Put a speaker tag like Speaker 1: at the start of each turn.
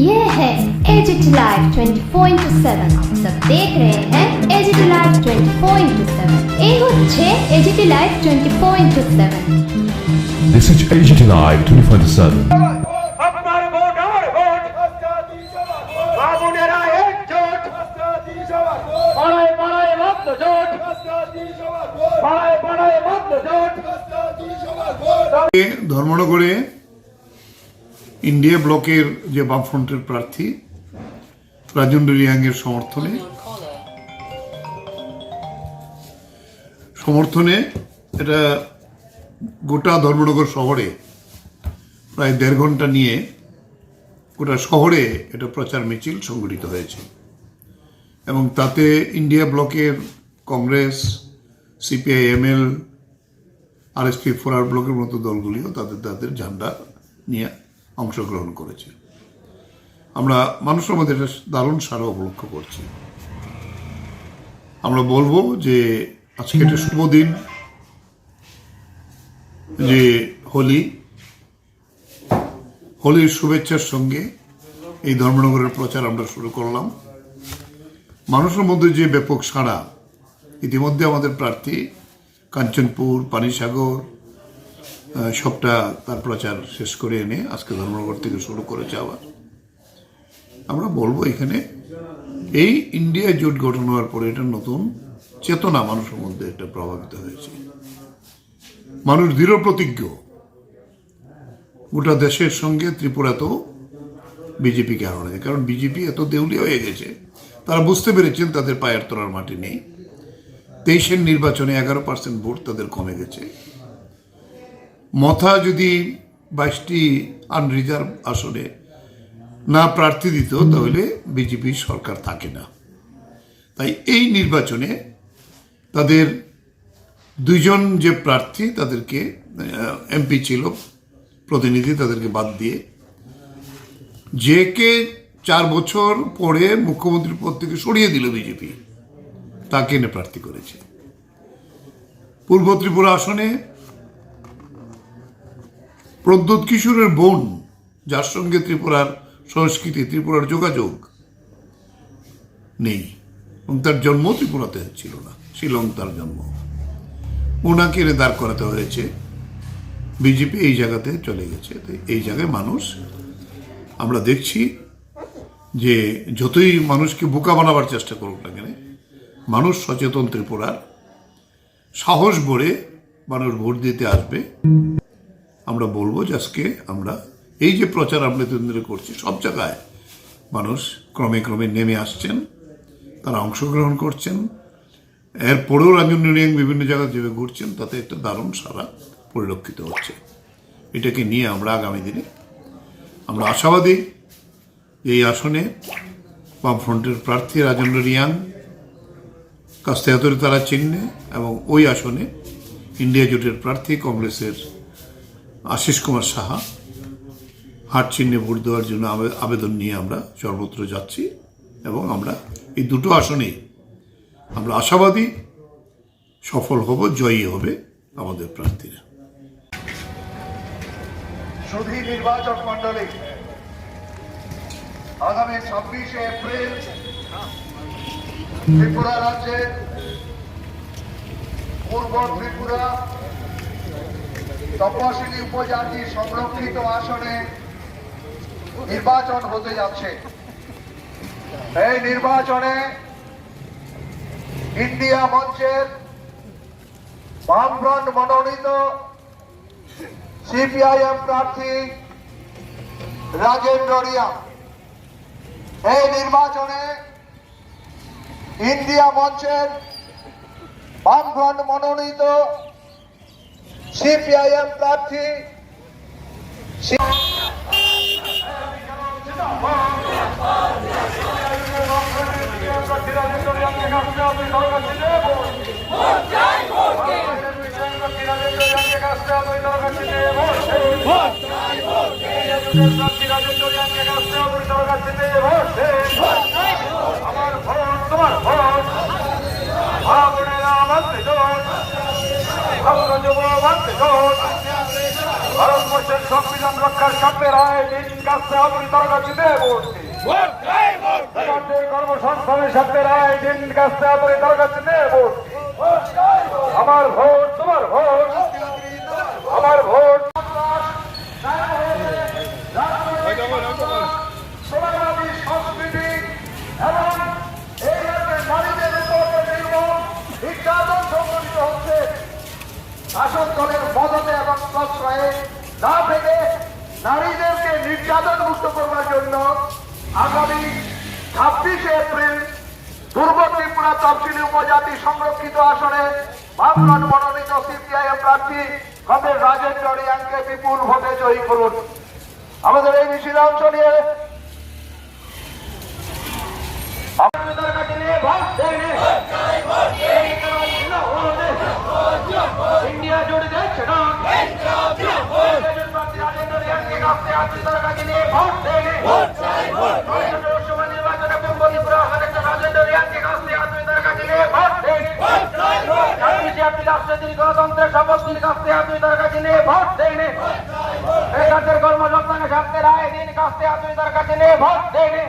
Speaker 1: ये है agit live 24 into seven आप सब देख रहे हैं एजिट लाइव 24 इंटू सेवन এই হচ্ছে AGT live 24 into seven
Speaker 2: This is AGT Live 24/7.
Speaker 3: আপনার ভোট আমার ভোট বাবুনেরা একজোট পাড়ায় পাড়ায় মধ্য জোট পাড়ায় পাড়ায় মধ্য জোট
Speaker 4: ধর্মনগরে ইন্ডিয়া ব্লকের যে বামফ্রন্টের প্রার্থী, রাজেন্দ্র রিয়াংয়ের সমর্থনে সমর্থনে এটা গোটা ধর্মনগর শহরে প্রায় দেড় ঘণ্টা নিয়ে গোটা শহরে এটা প্রচার মিছিল সংগঠিত হয়েছে। এবং তাতে ইন্ডিয়া ব্লকের Congress, CPI, ML, RSP, forward ব্লকের মতো দলগুলিও তাদের তাদের ঝান্ডা নিয়ে অংশগ্রহণ করেছে। আমরা মধ্যে একটা দারুণ সারা উপলক্ষ করছি। আমরা বলব যে আজকে একটা শুভ দিন, যে হোলি। হোলির শুভেচ্ছার সঙ্গে এই ধর্মনগরের প্রচার আমরা শুরু করলাম। মানুষের মধ্যে যে ব্যাপক সাড়া, ইতিমধ্যে আমাদের প্রার্থী কাঞ্চনপুর, পানিসাগর সবটা তার প্রচার শেষ করে এনে আজকে ধর্মনগর থেকে শুরু করেছে আবার আমরা বলব এখানে, এই ইন্ডিয়া জোট গঠন হওয়ার পরে এটা নতুন চেতনা মানুষের মধ্যে একটা প্রভাবিত হয়েছে। মানুষ দৃঢ় প্রতিজ্ঞ। গোটা দেশের সঙ্গে ত্রিপুরাতেও বিজেপিকে হারানো যায় কারণ বিজেপি এত দেউলিয়া হয়ে গেছে, তারা বুঝতে পেরেছেন তাদের পায়ের তোলার মাটি নেই। তেইশের নির্বাচনে এগারো পার্সেন্ট ভোট তাদের কমে গেছে। মথা যদি বাইশটি আনরিজার্ভ আসনে না প্রার্থী দিত, তাহলে বিজেপি সরকার থাকে না। তাই এই নির্বাচনে তাদের দুইজন যে প্রার্থী, তাদেরকে এমপি ছিল, প্রতিনিধি তাদেরকে বাদ দিয়ে, যে কে চার বছর পরে মুখ্যমন্ত্রীর পদ থেকে সরিয়ে দিল বিজেপি, তাকে এনে প্রার্থী করেছে। পূর্ব ত্রিপুরা আসনে প্রদ্যোৎ কিশোরের বোন যার সঙ্গে ত্রিপুরার সংস্কৃতি, ত্রিপুরার যোগাযোগ নেই। এবং তার জন্ম ত্রিপুরাতে ছিল না, শিলং তার জন্ম। ওনাকে এনে দাঁড় করাতে হয়েছে। বিজেপি এই জায়গাতে চলে গেছে। এই জায়গায় মানুষ, আমরা দেখছি যে যতই মানুষকে বোকা বানাবার চেষ্টা করুক না কেন, মানুষ সচেতন ত্রিপুরার সাহস ভরে মানুষ ভোট দিতে আসবে। আমরা বলব যে আজকে আমরা এই যে প্রচার আমরা ধরে করছি, সব জায়গায় মানুষ ক্রমে ক্রমে নেমে আসছেন, তারা অংশগ্রহণ করছেন। এরপরেও রিয়াং বিভিন্ন জায়গায় যেভাবে ঘুরছেন, তাতে একটা দারুণ সারা পরিলক্ষিত হচ্ছে। এটাকে নিয়ে আমরা আগামী দিনে আমরা আশাবাদী এই আসনে বামফ্রন্টের প্রার্থী রাজেন্দ্র রিয়াং কাস্তেহাতরে তারা চিহ্নে এবং ওই আসনে ইন্ডিয়া জোটের প্রার্থী কংগ্রেসের আশিস কুমার সাহা, হাট চিহ্নে ভোট দেওয়ার জন্য আবেদন নিয়ে আমরা সর্বত্র যাচ্ছি এবং আমরা এই দুটো আসনেই আমরা আশাবাদী সফল হব, জয়ী হবে আমাদের প্রার্থীরা।
Speaker 5: সুধী নির্বাচক মন্ডলী আগামী ছাব্বিশে এপ্রিল ত্রিপুরা রাজ্যের পূর্ব ত্রিপুরা তপশিলি উপজাতি সংরক্ষিত আসনে নির্বাচন হতে যাচ্ছে। এই নির্বাচনে ইন্ডিয়া মঞ্চের বামফ্রন্ট মনোনীত সিপিআইএম প্রার্থী রাজেন্দ্র রিয়া। এই নির্বাচনে ইন্ডিয়া মঞ্চের বামফ্রন্ট মনোনীত সিপিআইএম প্রার্থী
Speaker 3: আমার ভোট জোট ভারতবর্ষের সংবিধান রক্ষার স্বার্থে রায় দিন কাছে আপনি তার কাছে কর্মসংস্থানের সাথে রায় দিন কাছে আপনি তার কাছে দেব আমার ভোট তোমার ভোট আমার ভোট সোনাগামী সংস্কৃতি এবং এই রাজ্যের নারীদের উপর নির্মম নির্যাতন সংঘটিত হচ্ছে শাসক দলের মদতে এবং প্রশ্রয়ে না থেকে মুক্ত করবার জন্য আগামী ছাব্বিশে এপ্রিল পূর্ব ত্রিপুরা তফসিলি উপজাতি সংরক্ষিত আসনে বামফ্রন্ট মনোনীত সিপিআইএম প্রার্থী কমরেড রাজেন্দ্র রিয়াংকে বিপুল ভোটে জয়ী করুন। আমাদের এই মিছিলে অংশ নিয়ে আপনাদের নিয়ে ভোট দেনে গণতন্ত্রের শপথ নিয়ে কাছে নিয়ে ভোট কর্মসংস্থানের স্বার্থে রায় দিন কাছতে আপনি তার কাছে নিয়ে ভোট দেয়নি।